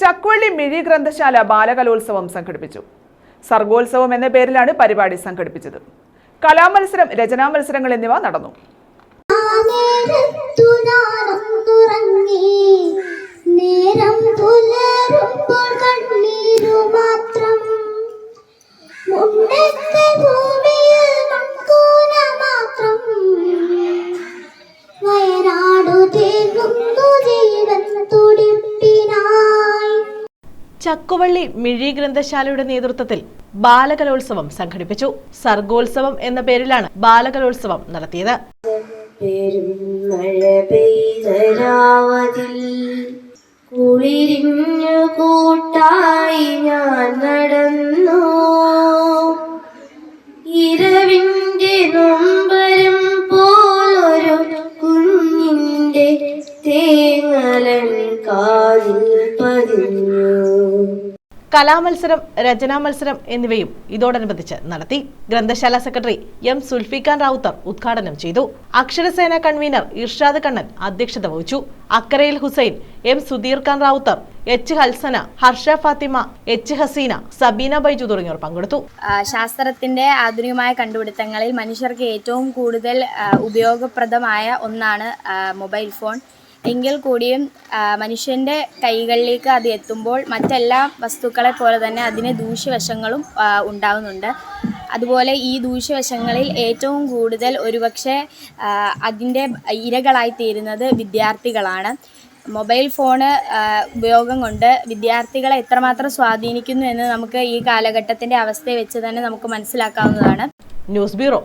ചക്കുവള്ളി മിഴി ഗ്രന്ഥശാല ബാലകലോത്സവം സംഘടിപ്പിച്ചു. സർഗോത്സവം എന്ന പേരിലാണ് പരിപാടി സംഘടിപ്പിച്ചത്. കലാമത്സരം രചനാ മത്സരങ്ങൾ എന്നിവ നടന്നു. മാത്രം. വയനാടു തേങ്ങുന്നു ചക്കുവള്ളി മിഴി ഗ്രന്ഥശാലയുടെ നേതൃത്വത്തിൽ ബാലകലോത്സവം സംഘടിപ്പിച്ചു. സർഗോത്സവം എന്ന പേരിലാണ് ബാലകലോത്സവം നടത്തിയത്. കുളിരിഞ്ഞു കൂട്ടായി ഞാൻ നടന്നു. ഇരവിന്റെ നൊമ്പരം പോലൊരു കുഞ്ഞിന്റെ തേങ്ങലൻ കാതിൽ കലാമത്സരം രചനാ മത്സരം എന്നിവയും ഇതോടനുബന്ധിച്ച് നടത്തി. ഗ്രന്ഥശാല സെക്രട്ടറി എം സുൽഫിഖാൻ റാവുത്തർ ഉദ്ഘാടനം ചെയ്തു. അക്ഷരസേന കൺവീനർ ഇർഷാദ് കണ്ണൻ അധ്യക്ഷത വഹിച്ചു. അക്കരയിൽ Hussain M Sudheer Khan Rawther H Halsana Harsha Fathima H Haseena Sabeena Baiju തുടങ്ങിയവർ പങ്കെടുത്തു. ശാസ്ത്രത്തിന്റെ ആധുനികമായ കണ്ടുപിടുത്തങ്ങളിൽ മനുഷ്യർക്ക് ഏറ്റവും കൂടുതൽ ഉപയോഗപ്രദമായ ഒന്നാണ് മൊബൈൽ ഫോൺ. എങ്കിൽ കൂടിയും മനുഷ്യന്റെ കൈകളിലേക്ക് അത് എത്തുമ്പോൾ മറ്റെല്ലാ വസ്തുക്കളെ പോലെ തന്നെ അതിന് ദൂഷ്യവശങ്ങളും ഉണ്ടാവുന്നുണ്ട്. അതുപോലെ ഈ ദൂഷ്യവശങ്ങളിൽ ഏറ്റവും കൂടുതൽ ഒരുപക്ഷെ അതിന്റെ ഇരകളായി തീരുന്നത് വിദ്യാർത്ഥികളാണ്. മൊബൈൽ ഫോണ് ഉപയോഗം കൊണ്ട് വിദ്യാർത്ഥികളെ എത്രമാത്രം സ്വാധീനിക്കുന്നു എന്ന് നമുക്ക് ഈ കാലഘട്ടത്തിന്റെ അവസ്ഥയെ വെച്ച് തന്നെ നമുക്ക് മനസ്സിലാക്കാവുന്നതാണ്. News bureau.